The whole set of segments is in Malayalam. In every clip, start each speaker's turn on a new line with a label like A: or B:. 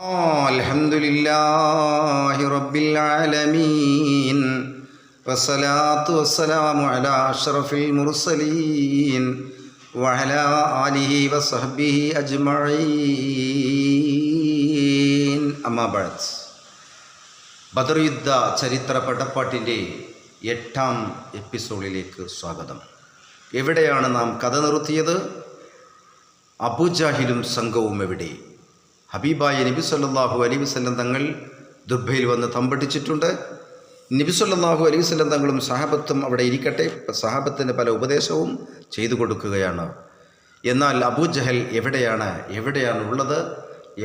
A: الحمد لله رب العالمين والصلاة والسلام على أشرف المرسلين وعلى آله وصحبه أجمعين أما بعد ബദർ യുദ്ധ ചരിത്ര പടപ്പാട്ടിൻ്റെ എട്ടാം എപ്പിസോഡിലേക്ക് സ്വാഗതം എവിടെയാണ് നാം കഥ നിർത്തിയത് അബുജാഹിലും സംഘവും എവിടെ ഹബീബായ നബി സല്ലല്ലാഹു അലൈഹി വസ്ലം തങ്ങൾ ദുബയിൽ വന്ന് തമ്പടിച്ചിട്ടുണ്ട്. നബി സല്ലല്ലാഹു അലൈഹി വസ്ലം തങ്ങളും സഹാബത്തും അവിടെ ഇരിക്കട്ടെ. സഹാബത്തിന് പല ഉപദേശവും ചെയ്തു കൊടുക്കുകയാണ്. എന്നാൽ അബൂജഹൽ എവിടെയാണ്? എവിടെയാണ് ഉള്ളത്?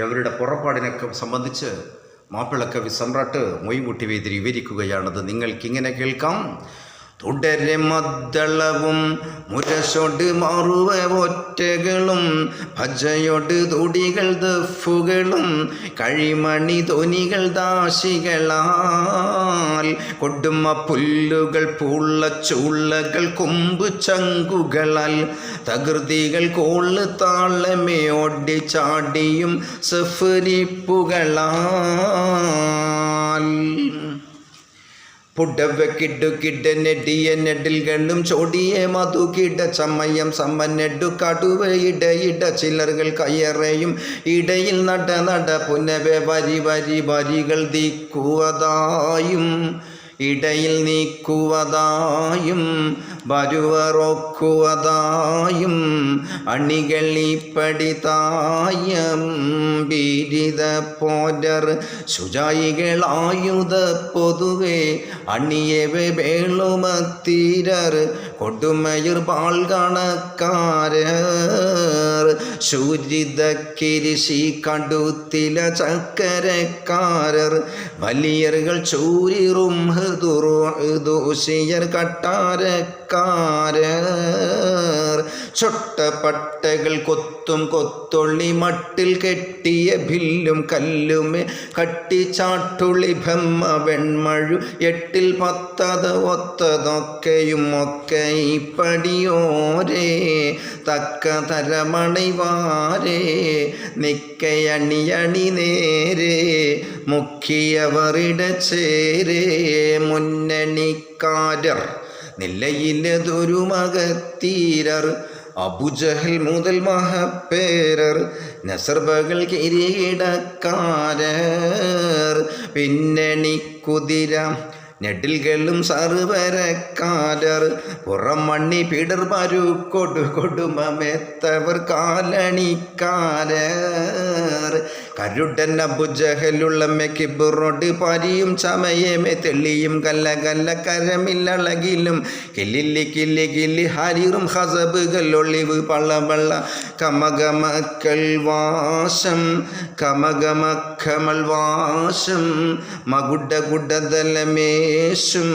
A: അവരുടെ പുറപ്പാടിനൊക്കെ സംബന്ധിച്ച് മാപ്പിളക്കവി സമ്രാട്ട് മൊയ്മുട്ടി വേദി വിവരിക്കുകയാണത്. നിങ്ങൾക്കിങ്ങനെ കേൾക്കാം. തുടരെ മദ്ദളവും മുരശോട് മാറുവ ഒറ്റകളും ഭജയൊട് തുടികൾ ദഫുകളും കഴിമണി ധ്വനികൾ ദാശികളാൽ കൊടുമ പുല്ലുകൾ പൂള്ള ചുള്ളകൾ കൊമ്പ് ചങ്കുകളാൽ. തകൃതികൾ കോൾ താളമേ ഒടി ചാടിയും സഫരിപ്പുകളാൽ. പുടവ കിടു കിട നെടിയ ഗണ്ണും ചോടിയ മധു കിട ചമ്മയം സമ്മനെടു കടുവ ഇട ഇട ചിലറുകൾ കയ്യറയും. ഇടയിൽ നട നട പുനവെ വരി വരി വരികൾ ദിക്കുവതായും ഇടയിൽ നീക്കുവതായും. വരുവറൊക്കുവതായും അണികളിപ്പടിതായം ബീരിത പോരർ ശുചായികളായുധ പൊതുവെ അണിയവെ വേളുമത്തീരർ കൊടുമയിർ പാൾ ശൂരിത കിരിശി കടുത്തില ചക്കരക്കാരർ വലിയറുകൾ ചൂരിറും ദോഷിയർ കട്ടാരക്കാരർ ചൊട്ടപ്പട്ടകൾ കൊത്തും കൊത്തുള്ളി മട്ടിൽ കെട്ടിയ ഭില്ലും കല്ലുമേ കട്ടിച്ചാട്ടുള്ളി ബ്രഹ്മ വെൺമഴു എട്ടിൽ പത്തത് ഒത്തതൊക്കെയും ഒക്കെ ഇപ്പടിയോരേ. തക്ക തരമണിവാരേ നിക്കയണിയണി നേരേ. മുഖ്യവറിട ചേരേ. മുന്നണിക്കാരർ നിലയിലതൊരു മകത്തീരർ അബുജഹൽ മുതൽ മഹപ്പേരർ നസർബകൾ കിരീടക്കാരർ പിന്നണി കുതിര നെഡിൽകളും സർവരക്കാരർ പുറം മണ്ണി പിടർ പരുക്കൊടു കൊടുമമെത്തവർ കാലണിക്കാരർ. കരുടൻ അബുജഹലുള്ള മെക്കിബുറോട് പരിയും ചമയമേ തെള്ളിയും കല്ല കല്ല കരമില്ലളകിലും കില്ലില്ലി കില്ലി കില്ലി ഹരിറും ഹസബുകൾ ഒളിവ് പള്ളവള്ള കമകമക്കൾ വാശം കമകമക്കമൾ വാശം മകുട കുടതലമേശും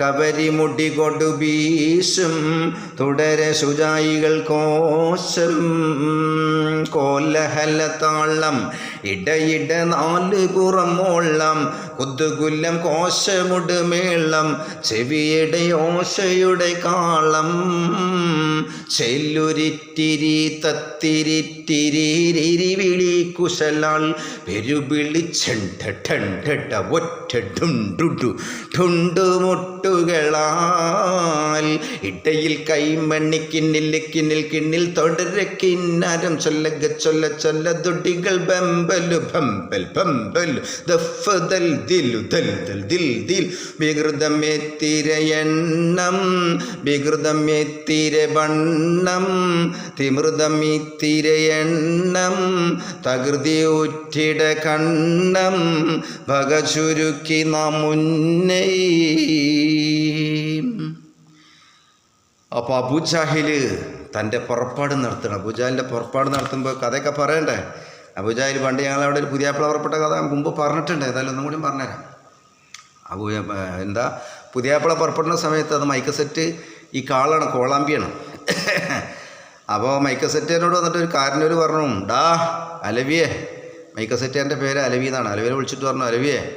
A: കവരിമുടി കൊടുബീശും തുടരെ ശുചായികൾ കോശം കോലഹല താളം ഇടയിട നാല് പുറമോളം കുത്തുകുല്ലം കോശമുടുമേളം ചെവിയുടെ ഓശയുടെ കാളം ചെല്ലുരിറ്റിരി തത്തിരിറ്റിരി വിളി കുശലാൾ പെരുവിളി ചെണ്ട ഠണ്ട ഒറ്റ ഠുണ്ടുടു ഠുണ്ടുമുട്ടുകളാൽ ഇടയിൽ കൈമണ്ണി കിണ്ണിൽ കിന്നിൽ കിന്നിൽ തുടര കിന്നാരം ചൊല്ലക ചൊല്ല ചൊല്ല ദുടികൾ ബമ്പലു ബമ്പൽ ബമ്പലു ദഫദൽ ദിലു ദൽ ദൽ ദിൽ ദിൽ വികൃതമെത്തിരയെണ്ണം വികൃതമെത്തിര വണ്ണം തിമൃതമിത്തിരയെണ്ണം തകൃതി ഉറ്റിട കണ്ണം ഭഗ ചുരുക്കി നാം മുന്നേ അപ്പോൾ അബുജാഹിൽ തന്റെ പുറപ്പാട് നടത്തണം. അബുജാഹിന്റെ പുറപ്പാട് നടത്തുമ്പോൾ കഥയൊക്കെ പറയണ്ടേ? അബുജാഹിൽ പണ്ട് ഞങ്ങൾ അവിടെ ഒരു പുതിയ പുറപ്പെട്ട കഥ മുമ്പ് പറഞ്ഞിട്ടുണ്ട്. ഏതായാലും ഒന്നും കൂടി പറഞ്ഞുതരാം. അബു എന്താ? പുതിയാപ്പിള പുറപ്പെടുന്ന സമയത്ത് അത് മൈക്ക് സെറ്റ് ഈ കാളാണ് കോളാമ്പിയാണ്. അപ്പോൾ മൈക്കസെറ്റേനോട് വന്നിട്ട് ഒരു കാരനൂർ പറഞ്ഞു ഡാ അലവിയെ. മൈക്കസെറ്റേന്റെ പേര് അലവി എന്നാണ്. അലവിയെ വിളിച്ചിട്ട് പറഞ്ഞു അലവിയെ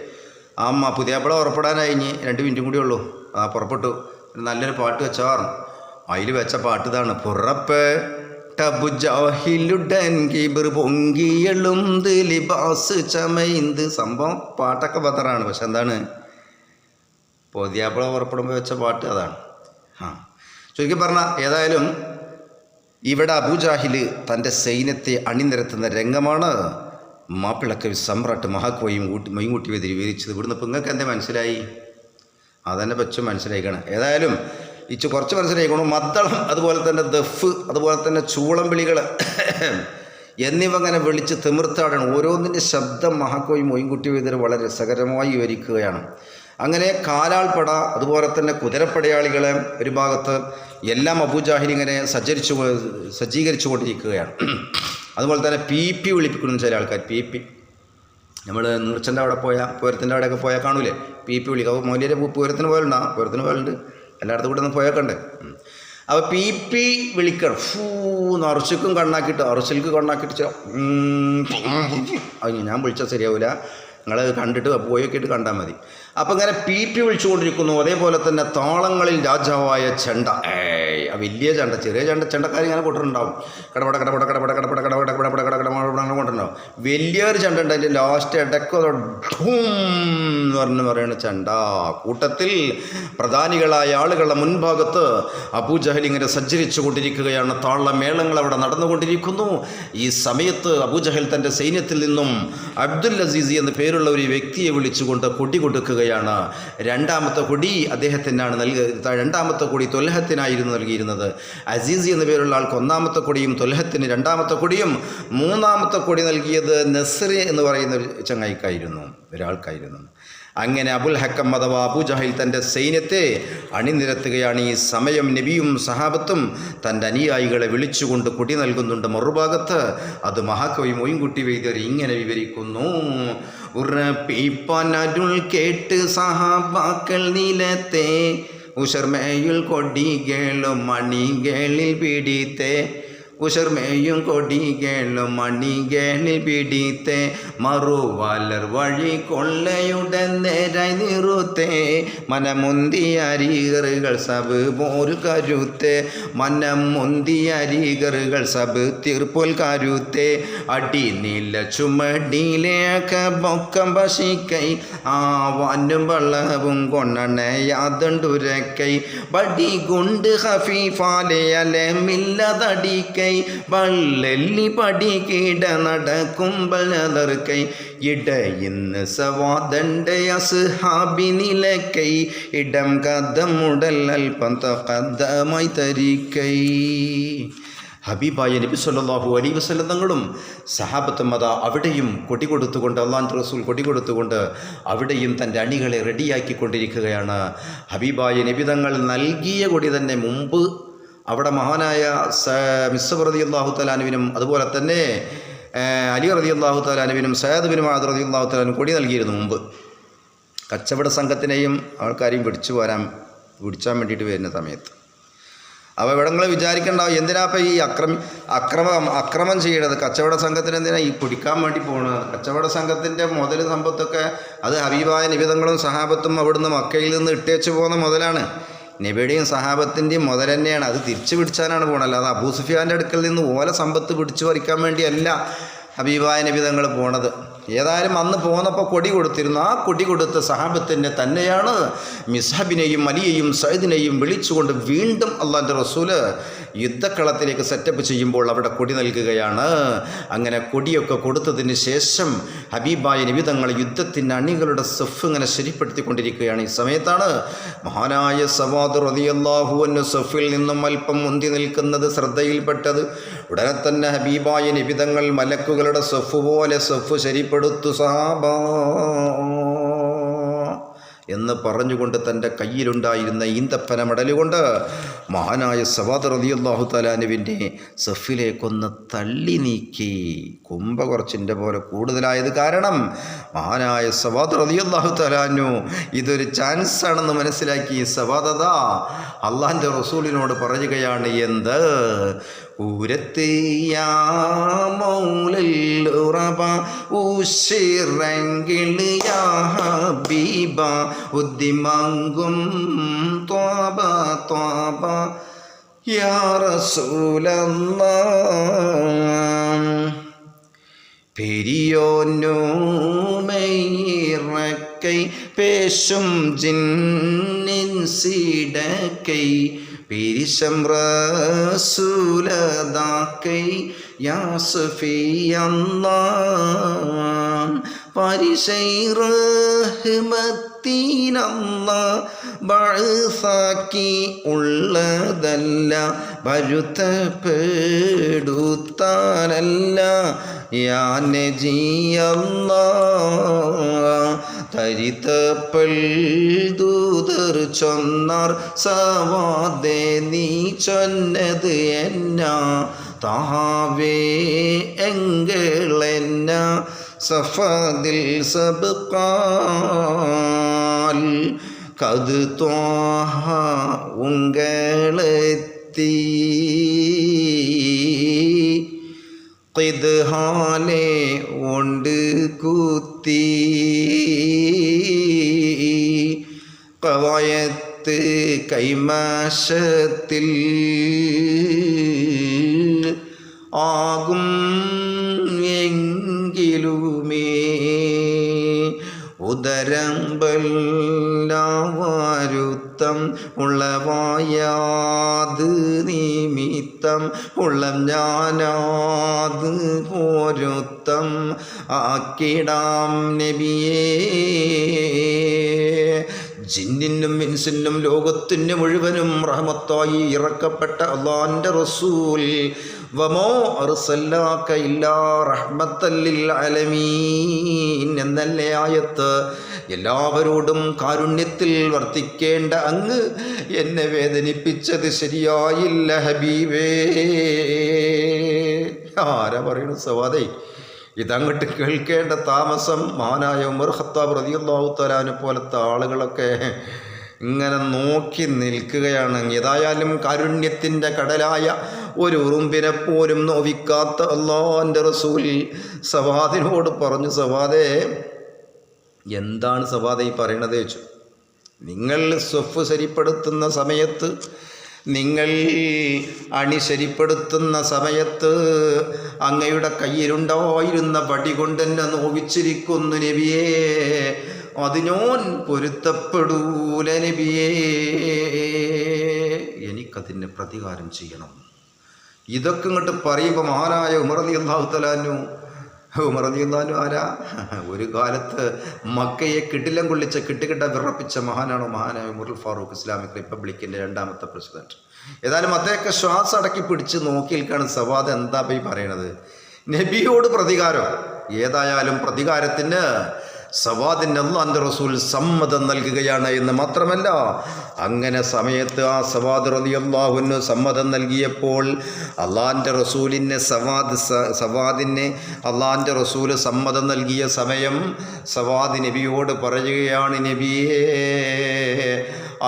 A: അമ്മ പുതിയാപ്പിള പുറപ്പെടാനായി ഇനി രണ്ട് മിനിറ്റും കൂടി ഉള്ളൂ. ആ പുറപ്പെട്ടു. നല്ലൊരു പാട്ട് വെച്ചാൽ പറഞ്ഞു അതിൽ വെച്ച പാട്ട് ഇതാണ് പുറപ്പ് സംഭവം പാട്ടൊക്കെ ബദറാണ് പക്ഷെ എന്താണ്? പൊതിയാപ്പിള പുറപ്പെടുമ്പോൾ വെച്ച പാട്ട് അതാണ്. ആ. ചുരുക്കി പറഞ്ഞാൽ ഏതായാലും ഇവിടെ അബുജാഹിൽ തന്റെ സൈന്യത്തെ അണിനിരത്തുന്ന രംഗമാണ് മാപ്പിളക്കവി സമ്രാട്ട് മഹാക്കോയും കൂട്ടി മൊയ്മുട്ടി വെതിരി വിവരിച്ചത്. ഇവിടുന്ന് ഇപ്പം നിങ്ങൾക്ക് എന്തേ മനസ്സിലായി? അതന്നെ പച്ചും മനസ്സിലായിക്കണം. ഏതായാലും ഇച്ച് കുറച്ച് മനസ്സിലായിക്കണം. മദ്ദളം അതുപോലെ തന്നെ ദഫ് അതുപോലെ തന്നെ ചൂളം വിളികൾ എന്നിവ അങ്ങനെ വിളിച്ച് തിമിർത്താടാണ്. ഓരോന്നിന്റെ ശബ്ദം മഹാക്കോയും മൊയ്ൻകുട്ടി വെതിര് വളരെ രസകരമായി വിവരിക്കുകയാണ്. അങ്ങനെ കാലാൾപ്പട അതുപോലെ തന്നെ കുതിരപ്പടയാളികളെ ഒരു ഭാഗത്ത് എല്ലാം അബൂജാഹിൽ ഇങ്ങനെ സജ്ജരിച്ചു സജ്ജീകരിച്ചു കൊണ്ടിരിക്കുകയാണ് അതുപോലെ തന്നെ പി പി വിളിപ്പിക്കുന്നു ചില ആൾക്കാർ പി പി. നമ്മൾ നൂർച്ചന്റെ അവിടെ പോയാൽ പൂരത്തിന്റെ അവിടെയൊക്കെ പോയാൽ കാണൂലേ? പി പി വിളിക്കുക അപ്പോൾ മൗലിയുടെ പൂരത്തിന് പോയാലുണ്ടാ. പൂരത്തിന് പോയാലുണ്ട്. എല്ലായിടത്തും കൂടെ ഒന്ന് പോയേക്കണ്ട് അപ്പോൾ പി പി വിളിക്കണം. ഫൂ അറുശിക്കും കണ്ണാക്കിയിട്ട് അറുശിൽക്ക് കണ്ണാക്കിയിട്ട് അത് ഞാൻ വിളിച്ചാൽ ശരിയാവില്ല നിങ്ങൾ കണ്ടിട്ട് പോയൊക്കെയിട്ട് കണ്ടാൽ മതി. അപ്പം ഇങ്ങനെ പി പി വിളിച്ചുകൊണ്ടിരിക്കുന്നു. അതേപോലെ തന്നെ താളങ്ങളിൽ രാജാവായ ചെണ്ട. ഏയ് ആ വലിയ ചെണ്ട ചെറിയ ചെണ്ട ചെണ്ടക്കാർ ഇങ്ങനെ കൊട്ടിട്ടുണ്ടാവും കടപട കടപട കടപട കടപട കടപട കടപട വലിയൊരു ചണ്ട ഉണ്ട്. അതിന്റെ ലാസ്റ്റ് ഇടയ്ക്ക് ഠൂം എന്ന് പറഞ്ഞ് പറയുന്ന ചണ്ട. കൂട്ടത്തിൽ പ്രധാനികളായ ആളുകളുടെ മുൻഭാഗത്ത് അബൂജഹൽ ഇങ്ങനെ സഞ്ചരിച്ചു കൊണ്ടിരിക്കുകയാണ്. താളമേളങ്ങൾ അവിടെ നടന്നുകൊണ്ടിരിക്കുന്നു. ഈ സമയത്ത് അബൂജഹൽ തന്റെ സൈന്യത്തിൽ നിന്നും അബ്ദുൽ അസീസി എന്ന പേരുള്ള ഒരു വ്യക്തിയെ വിളിച്ചുകൊണ്ട് കൊടി കൊടുക്കുകയാണ്. രണ്ടാമത്തെ കൊടി അദ്ദേഹത്തിനാണ് നൽകി രണ്ടാമത്തെ കൊടി തൊലഹത്തിനായിരുന്നു നൽകിയിരുന്നത്. അസീസി എന്ന പേരുള്ള ആൾക്ക് ഒന്നാമത്തെ കൊടിയും തൊലഹത്തിന് രണ്ടാമത്തെ കൊടിയും മൂന്നാമത്തെ കൊടി നൽകിയത് നസ്രി എന്ന് പറയുന്ന ഒരു ചങ്ങായിക്കായിരുന്നു ഒരാൾക്കായിരുന്നു. അങ്ങനെ അബുൽ ഹക്കം അഥവാ അബു ജഹൽ തന്റെ സൈന്യത്തെ അണിനിരത്തുകയാണ്. ഈ സമയം നബിയും സഹാബത്തും തന്റെ അനുയായികളെ വിളിച്ചുകൊണ്ട് കൊടി നൽകുന്നുണ്ട്. മറുഭാഗത്ത് അത് മഹാകവി മൊയ്ൻകുട്ടി വൈദ്യർ ഇങ്ങനെ വിവരിക്കുന്നു. ഉറപ്പിപ്പനരുൾ കേട്ട് സഹാബാക്കൾ നിലത്തെ കേളും കൊടികളും മണികളിൽ പിടിത്തെ ഉഷർമേയും കൊടികേളും മണികളിൽ പിടിത്തെ. മറുവാലർ വഴി കൊള്ളയുടെ നേരായി നിറുത്തെ. മനമുന്തിയ അരികറുകൾ സബ് മോരു കരുത്തെ. മനം മുന്തിയ സബ് തീർപ്പോൽ കരുത്തെ. അടി നീല ചുമടിയിലേക്ക് പൊക്കം പശിക്കൈ ആ വാനും വെള്ളവും കൊണ്ണണേ യാതണ്ടുരക്കൈ ബടി ഗുണ്ട് ഹഫീഫാലെ അലമില്ലതടിക്കൈ വള്ളെല്ലി പടി കീട കൈ ഇടയിന്ന് സവാദണ്ടെ അസ്ഹാബി നിലക്കൈ ഇടം കഥമുടൽ അല്പം തകദ്ദമായി തരിക്കൈ. ഹബീബായ നബി സല്ലല്ലാഹു അലൈഹി വസല്ലം തങ്ങളും സഹാബത്തും അതാ അവിടെയും കൊടി കൊടുത്തുകൊണ്ട് അള്ളാൻ റസൂൽ കൊടി കൊടുത്തുകൊണ്ട് അവിടെയും തന്റെ അണികളെ റെഡിയാക്കിക്കൊണ്ടിരിക്കുകയാണ്. ഹബീബായ നബി തങ്ങൾ നൽകിയ കൊടി തന്നെ മുമ്പ് അവിടെ മഹാനായ മിസ്സബ് റതി അള്ളാഹു തലാനുവിനും അതുപോലെ തന്നെ അലി റതി അള്ളാഹു തലാനുവിനും സയ്യദ് ബിൻ മഹാദ് റതി അള്ളാഹു തലാനും കൊടി നൽകിയിരുന്നു മുമ്പ്. കച്ചവട സംഘത്തിനെയും ആൾക്കാരെയും പിടിച്ചു പോരാൻ പിടിച്ചാൻ വേണ്ടിയിട്ട് വരുന്ന സമയത്ത്. അപ്പോൾ ഇവിടങ്ങളെ വിചാരിക്കേണ്ട വിചാരിക്കണ്ടാവും എന്തിനാ ഇപ്പം ഈ അക്രമി അക്രമം അക്രമം ചെയ്യണത്? കച്ചവട സംഘത്തിന് എന്തിനാ ഈ പിടിക്കാൻ വേണ്ടി പോകുന്നത് കച്ചവട സംഘത്തിന്റെ മുതൽ സമ്പത്തൊക്കെ അത് ഹബീബായ നിബിതങ്ങളും സഹാബത്തും അവിടുന്ന് മക്കയിൽ നിന്ന് ഇട്ടേച്ച് പോകുന്ന മുതലാണ്. നബിയുടെയും സഹാബത്തിന്റെയും മുതൽ തന്നെയാണ്. അത് തിരിച്ചു പിടിച്ചാനാണ് പോകണത് അല്ലാതെ അബൂ സുഫിയാന്റെ അടുക്കൽ നിന്ന് ഓല സമ്പത്ത് പിടിച്ചു പറിക്കാൻ വേണ്ടിയല്ല ഹബീബായ നബി തങ്ങൾ പോണത്. ഏതായാലും അന്ന് പോന്നപ്പോൾ കൊടി കൊടുത്തിരുന്നു. ആ കൊടി കൊടുത്ത സഹാബത്തിന്റെ തന്നെയാണ് മിസ്ഹബിനെയും അലിയെയും സൈദിനെയും വിളിച്ചുകൊണ്ട് വീണ്ടും അള്ളാന്റെ റസൂൽ യുദ്ധക്കളത്തിലേക്ക് സെറ്റപ്പ് ചെയ്യുമ്പോൾ അവിടെ കൊടി നൽകുകയാണ്. അങ്ങനെ കൊടിയൊക്കെ കൊടുത്തതിന് ശേഷം ഹബീബായ നബി തങ്ങൾ യുദ്ധത്തിന്റെ അണികളുടെ സെഫ് ഇങ്ങനെ ശരിപ്പെടുത്തിക്കൊണ്ടിരിക്കുകയാണ്. ഈ സമയത്താണ് മഹാനായ സവാദ് സെഫിൽ നിന്നും അല്പം മുന്തി നിൽക്കുന്നത് ശ്രദ്ധയിൽപ്പെട്ടത്. ഉടനെ തന്നെ ഹബീബായ നിബിതങ്ങൾ മലക്കുകളുടെ സഫ് പോലെ സഫ് ശരിപ്പെടുത്തു സാബ എന്ന് പറഞ്ഞുകൊണ്ട് തന്റെ കയ്യിലുണ്ടായിരുന്ന ഈന്തപ്പന മെഡലുകൊണ്ട് മഹാനായ സവാദ് റതിയല്ലാഹു തലാനുവിന്റെ സഫിലേക്കൊന്ന് തള്ളി നീക്കി. കുംഭ കുറച്ചിന്റെ പോലെ കൂടുതലായത് കാരണം മഹാനായ സവാദ് റതിയല്ലാഹു തലാനു ഇതൊരു ചാൻസ് ആണെന്ന് മനസ്സിലാക്കി സവാദത അള്ളാഹിന്റെ റസൂലിനോട് പറയുകയാണ് എന്ത്? ഊരത്തെയാമൗലുറബ ഊശിറങ്കിളിയാ ഹബീബ ഉദ്ദിമങ്കും ത്വാബ ത്വാബ. യാ റസൂലല്ല പെരിയോന്നോമയിറക്കൈ പേശും ജിന്നിൻ സീടക്കൈ പെരിശം റസൂലതാക്കൈ യാ സഫിയല്ലാ പരിശൈറഹ്മത്തീനല്ല ബഴുസാക്കി ഉള്ളതല്ല വരുത്തപ്പെടുത്താനല്ല യാ നജിയല്ലാ തരിത്തപ്പൽ ദൂതർ ചൊന്നാർ സവാദേ നീ ചൊന്നത് എന്നാ? താവേ എങ്കളെന്ന സഫാദിൽ സബ്കാൽ കത് ത്വാഹ ഉങ്ങളെത്തി ഹാലെ ഉണ്ട് കുത്തി. കവായത്ത് കൈമാശത്തിൽ ആകും എങ്കിലുമേ ഉദരമ്പല്ലാവാരുത്തം ആക്കിടാം നബിയേ. ജിന്നിനും മിൻസിനും ലോകത്തിന് മുഴുവനും റഹമത്തായി ഇറക്കപ്പെട്ട അള്ളാന്റെ റസൂൽ. വമോ അറുസല്ലാക്ക ഇല്ലാ എന്നല്ലേ ആയത്ത്? എല്ലാവരോടും കാരുണ്യത്തിൽ വർത്തിക്കേണ്ട അങ്ങ് എന്നെ വേദനിപ്പിച്ചത് ശരിയായില്ല ഹബീബേ. ആരാ പറയണു സവാദേ? ഇതങ്ങോട്ട് കേൾക്കേണ്ട താമസം മഹാനായ ഉമർ ഖത്താബ് റതിയല്ലാഹു തലാനെ പോലത്തെ ആളുകളൊക്കെ ഇങ്ങനെ നോക്കി നിൽക്കുകയാണ്. ഏതായാലും കാരുണ്യത്തിന്റെ കടലായ ഒരു ഉറുമ്പിനെ പോലും നോവിക്കാത്ത അള്ളാന്റെ റസൂൽ സവാദിനോട് പറഞ്ഞു സവാദേ എന്താണ് സവാദ ഈ പറയണത് വെച്ചു നിങ്ങൾ സ്വഫ് ശരിപ്പെടുത്തുന്ന സമയത്ത് നിങ്ങൾ അണിശരിപ്പെടുത്തുന്ന സമയത്ത് അങ്ങയുടെ കയ്യിലുണ്ടായിരുന്ന പടി കൊണ്ട് എന്നെ നോവിച്ചിരിക്കുന്നു നബിയേ. അതിനോൻ പൊരുത്തപ്പെടൂല നബിയേ. എനിക്കതിന് പ്രതികാരം ചെയ്യണം. ഇതൊക്കെ ഇങ്ങോട്ട് പറയുമ്പോൾ മഹാനായ ഉമർ തലാനു അള്ളാഹു ആരാ? ഒരു കാലത്ത് മക്കയെ കിടിലം കൊള്ളിച്ച കിട്ടുകിട്ട വിറപ്പിച്ച മഹാനാണ് മഹാനായ ഉമറുൽ ഫാറൂഖ് ഇസ്ലാമിക് റിപ്പബ്ലിക്കിന്റെ രണ്ടാമത്തെ പ്രസിഡന്റ്. ഏതായാലും അദ്ദേഹം ശ്വാസം അടക്കി പിടിച്ച് നോക്കി നിൽക്കാണ് സവാദ്. എന്താ പോയി പറയണത്? നബിയോട് പ്രതികാരം. ഏതായാലും പ്രതികാരത്തിന് സവാദിന് അള്ളാന്റെ റസൂൽ സമ്മതം നൽകുകയാണ് എന്ന് മാത്രമല്ല അങ്ങനെ സമയത്ത് ആ സവാദ് റതി അള്ളാഹുവിന് സമ്മതം നൽകിയപ്പോൾ അള്ളാന്റെ റസൂലിന് സവാദ് സവാദിന് അള്ളാന്റെ റസൂൽ സമ്മതം നൽകിയ സമയം സവാദ് നബിയോട് പറയുകയാണ് നബിയേ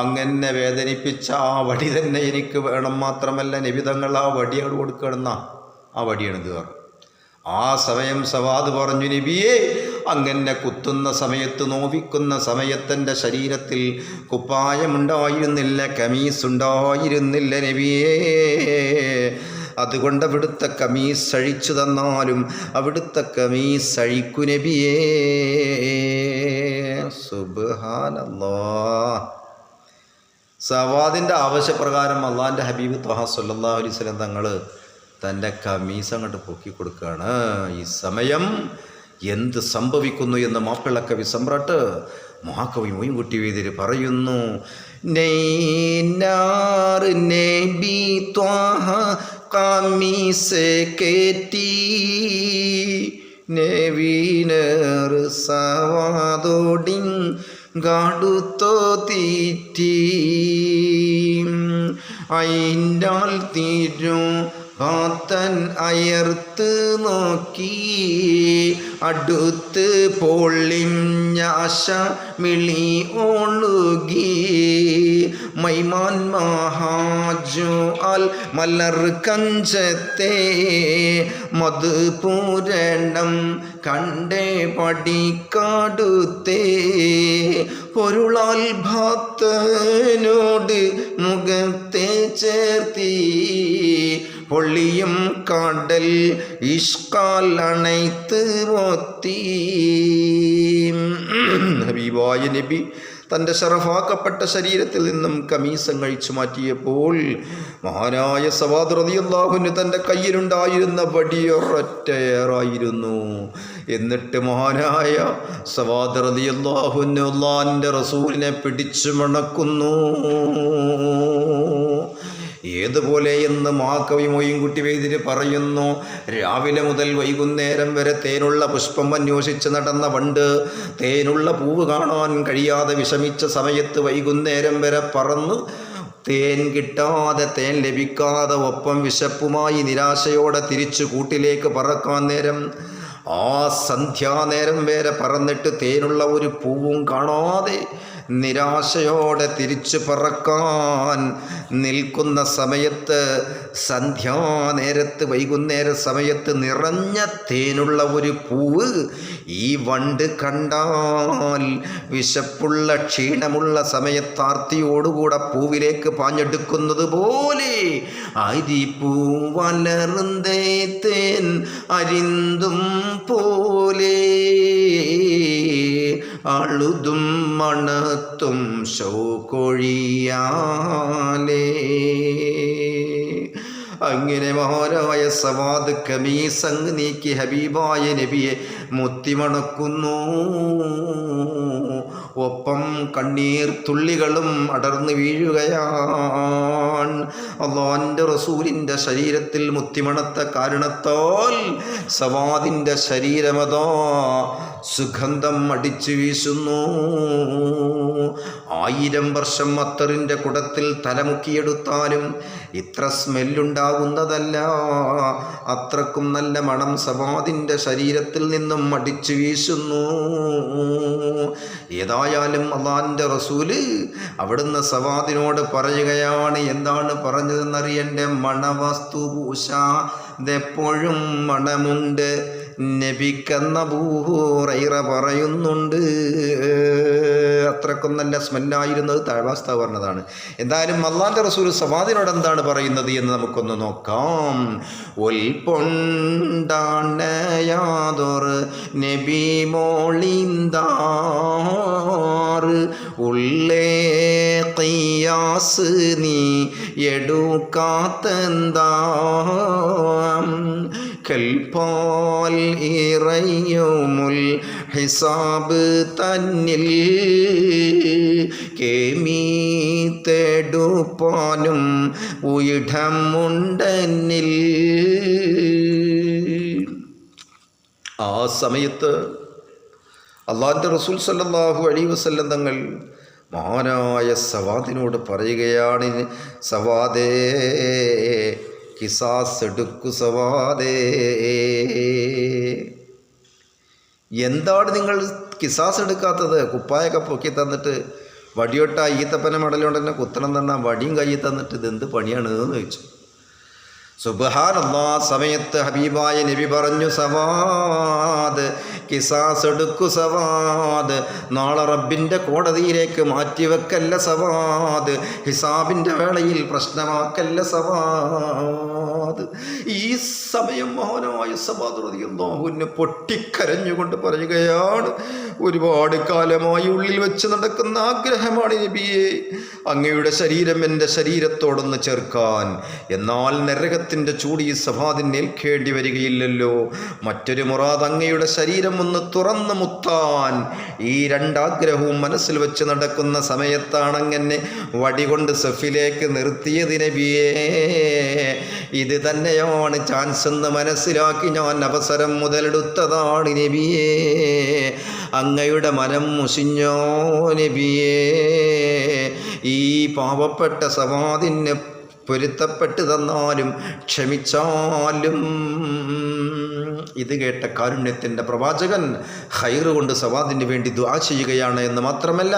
A: അങ്ങനെ വേദനിപ്പിച്ച ആ വടി തന്നെ എനിക്ക് വേണം മാത്രമല്ല നബിതങ്ങൾ ആ വടിയോട് കൊടുക്കണം ആ വടിയാണ് പറഞ്ഞു. ആ സമയം സവാദ് പറഞ്ഞു നബിയേ അങ്ങനെ കുത്തുന്ന സമയത്ത് നോവിക്കുന്ന സമയത്തെന്റെ ശരീരത്തിൽ കുപ്പായമുണ്ടായിരുന്നില്ല കമീസ് ഉണ്ടായിരുന്നില്ല നബിയേ. അതുകൊണ്ട് അവിടുത്തെ കമീസ് അഴിച്ചു തന്നാലും അവിടുത്തെ കമീസ് അഴിക്കു നബിയേ. സുബാനല്ലോ സവാദിന്റെ ആവശ്യപ്രകാരം അള്ളാന്റെ ഹബീബ് ത്വഹ സല്ലാ തങ്ങൾ തന്റെ കമീസ് അങ്ങോട്ട് പൊക്കി കൊടുക്കുകയാണ് ഈ സമയം എന്ത് സംഭവിക്കുന്നു എന്ന് മാപ്പിളക്കവി സമ്രാട്ട് മഹാകവി മൊയ്ൻകുട്ടി വേദിര് പറയുന്നു. നെയ്നാർ സവാദോടിൻ ഗാടുത്തോ തീറ്റി. അയിന്റാൽ തീരും കാത്തൻ അയർത്ത് നോക്കി അടുത്ത് പൊളിഞ്ഞാശ മിളി ഒളുകി മൈമാൻ മഹാജു അൽ മലർ കഞ്ചത്തെ മധുപൂരണം കണ്ടേ പടിക്കാടുത്തേ. പൊരുളാൽ ഭക്തനോട് മുഖത്തെ ചേർത്തി. പൊള്ളിയും കാടൽ ഇഷ്കാൽ അണൈത്ത് ഒത്തി ഹബീബായ നബി തന്റെ ഷറഫാക്കപ്പെട്ട ശരീരത്തിൽ നിന്നും കമീസം കഴിച്ചു മാറ്റിയപ്പോൾ മഹാനായ സവാദ് റതിയല്ലാഹുന് തന്റെ കയ്യിലുണ്ടായിരുന്ന വടിയൊറൊറ്റയേറായിരുന്നു എന്നിട്ട് മഹാനായ സവാദ് റസൂലിനെ പിടിച്ചു മണക്കുന്നു. ഏതുപോലെ എന്ന് മാക്കവി മൊയ്യുംകുട്ടി വൈദ്യര് പറയുന്നു രാവിലെ മുതൽ വൈകുന്നേരം വരെ തേനുള്ള പുഷ്പം അന്വേഷിച്ച് നടന്ന പണ്ട് തേനുള്ള പൂവ് കാണാൻ കഴിയാതെ വിഷമിച്ച സമയത്ത് വൈകുന്നേരം വരെ പറന്ന് തേൻ കിട്ടാതെ തേൻ ലഭിക്കാതെ ഒപ്പം വിശപ്പുമായി നിരാശയോടെ തിരിച്ചു കൂട്ടിലേക്ക് പറക്കാൻ നേരം ആ സന്ധ്യാനേരം വരെ പറന്നിട്ട് തേനുള്ള ഒരു പൂവും കാണാതെ നിരാശയോടെ തിരിച്ചു പറക്കാൻ നിൽക്കുന്ന സമയത്ത് സന്ധ്യാനേരത്ത് വൈകുന്നേര സമയത്ത് നിറഞ്ഞ തേനുള്ള ഒരു പൂവ് ഈ വണ്ട് കണ്ടാൽ വിശപ്പുള്ള ക്ഷീണമുള്ള സമയത്താർത്തിയോടുകൂടെ പൂവിലേക്ക് പാഞ്ഞെടുക്കുന്നത് പോലെ അരിപ്പൂ തേൻ അരിന്തും പോലെ അളുതും മണത്തും ശോകൊഴിയാലേ. അങ്ങനെ മഹോരമായ സവാദ് കമീസങ് നീക്കി ഹബീബായ നബിയെ മുത്തിമണക്കുന്നു. ഒപ്പം കണ്ണീർ തുള്ളികളും അടർന്നു വീഴുകയാണ്. അള്ളാന്റെ റസൂലിന്റെ ശരീരത്തിൽ മുത്തിമണത്ത കാരണത്താൽ സവാദിന്റെ ശരീരമതോ സുഗന്ധം അടിച്ചു വീശുന്നു. ആയിരം വർഷം അത്തറിന്റെ കുടത്തിൽ തലമുക്കിയെടുത്താലും ഇത്ര സ്മെല്ലുണ്ടാകുന്നതല്ല അത്രക്കും നല്ല മണം സവാദിന്റെ ശരീരത്തിൽ നിന്നും അടിച്ചു വീശുന്നു. ഏതായാലും അള്ളാന്റെ റസൂൽ അവിടുന്ന് സവാദിനോട് പറയുകയാണ് എന്താണ് പറഞ്ഞതെന്നറിയന്റെ മണവസ്തു പൂശ ഇതെപ്പോഴും മണമുണ്ട്. നബിക്കെന്ന പറയുന്നുണ്ട്. അത്രക്കും നല്ല സ്മെല്ലായിരുന്നത് താഴ്വാസ്ത പറഞ്ഞതാണ്. എന്തായാലും അള്ളാന്റെ റസൂൽ സവാദിനോട് എന്താണ് പറയുന്നത് എന്ന് നമുക്കൊന്ന് നോക്കാം. ഒൽപൊണ്ടാണ്ടയാതൊറു നബി മോളിന്താറ് ഉള്ളേ കയ്യാസ് നീ എടുക്കാത്തെന്താ? കൽപ്പാൽ ഇറയുമുൽ ഹിസാബ് തന്നിൽ കേമീ തേടുപ്പാനും ഉയിടമുണ്ടെന്നിൽ ആ സമയത്ത് അള്ളാഹിന്റെ റസൂൽ സല്ലാഹു അലൈഹി വസല്ലം തങ്ങൾ മഹാനായ സവാദിനോട് പറയുകയാണ് സവാദേ കിസാസ് സവാദേ എന്താണ് നിങ്ങൾ കിസാസ് എടുക്കാത്തത്? കുപ്പായൊക്കെ പൊക്കി തന്നിട്ട് വടിയൊട്ട ഈത്തപ്പന മടലുണ്ടെന്നെ കുത്തണം തന്ന വടിയും കയ്യിൽ തന്നിട്ട് ഇതെന്ത് പണിയാണ് എന്ന് ചോദിച്ചു. സുബഹാനല്ലാ സമയത്ത് ഹബീബായ നബി പറഞ്ഞു സവാദ് കിസാസ് എടുക്കു സവാദ് നാളെ റബ്ബിന്റെ കോടതിയിലേക്ക് മാറ്റിവെക്കല്ല സവാദ് ഹിസാബിന്റെ വേളയിൽ പ്രശ്നമാക്കല്ല സവാദ്. ഈ സമയം മൗനമായ സവാദ് റതിയുള്ളാഹുവിനെ പൊട്ടിക്കരഞ്ഞുകൊണ്ട് പറയുകയാണ് ഒരുപാട് കാലമായി ഉള്ളിൽ വെച്ച് നടക്കുന്ന ആഗ്രഹമാണ് നബിയെ അങ്ങയുടെ ശരീരം എന്റെ ശരീരത്തോടൊന്ന് ചേർക്കാൻ. എന്നാൽ നരകത്തിന്റെ ചൂട് ഈ സഭാദിന് ഏൽക്കേണ്ടി വരികയില്ലല്ലോ. മറ്റൊരു മുറാദ് അങ്ങയുടെ ശരീരം ഒന്ന് തുറന്നു മുത്താൻ ഈ രണ്ടാഗ്രഹവും മനസ്സിൽ വെച്ച് നടക്കുന്ന സമയത്താണ് അങ്ങനെ വടികൊണ്ട് സെഫിലേക്ക് നിർത്തിയത് നബിയേ. ഇത് തന്നെയാണ് ചാൻസ് എന്ന് മനസ്സിലാക്കി ഞാൻ അവസരം മുതലെടുത്തതാണ് നബിയേ. അങ്ങയുടെ മനം മുഷിഞ്ഞോ നബിയേ. ഈ പാവപ്പെട്ട സമാധിന് പൊരുത്തപ്പെട്ട് തന്നാലും ക്ഷമിച്ചാലും ഇത് കേട്ട കാരുണ്യത്തിന്റെ പ്രവാചകൻ ഹൈറ് കൊണ്ട് സവാദിന് വേണ്ടി ദുആ ചെയ്യുകയാണ് എന്ന് മാത്രമല്ല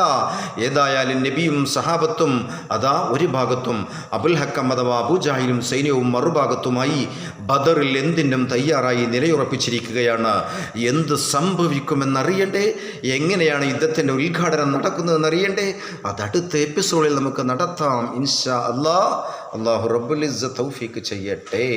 A: ഏതായാലും നബിയും സഹാബത്തും അതാ ഒരു ഭാഗത്തും അബുൽ ഹക്കം അഥവാ അബുജാഹിലും സൈന്യവും മറുഭാഗത്തുമായി ബദറിൽ എന്തിനും തയ്യാറായി നിലയുറപ്പിച്ചിരിക്കുകയാണ്. എന്ത് സംഭവിക്കുമെന്നറിയണ്ടേ? എങ്ങനെയാണ് യുദ്ധത്തിന്റെ ഉദ്ഘാടനം നടക്കുന്നതെന്നറിയണ്ടേ? അതടുത്ത എപ്പിസോഡിൽ നമുക്ക് നടത്താം. ഇൻഷാ അല്ലാ അള്ളാഹു റബ്ബുലിസ് തൗഫീക്ക് ചെയ്യട്ടെ.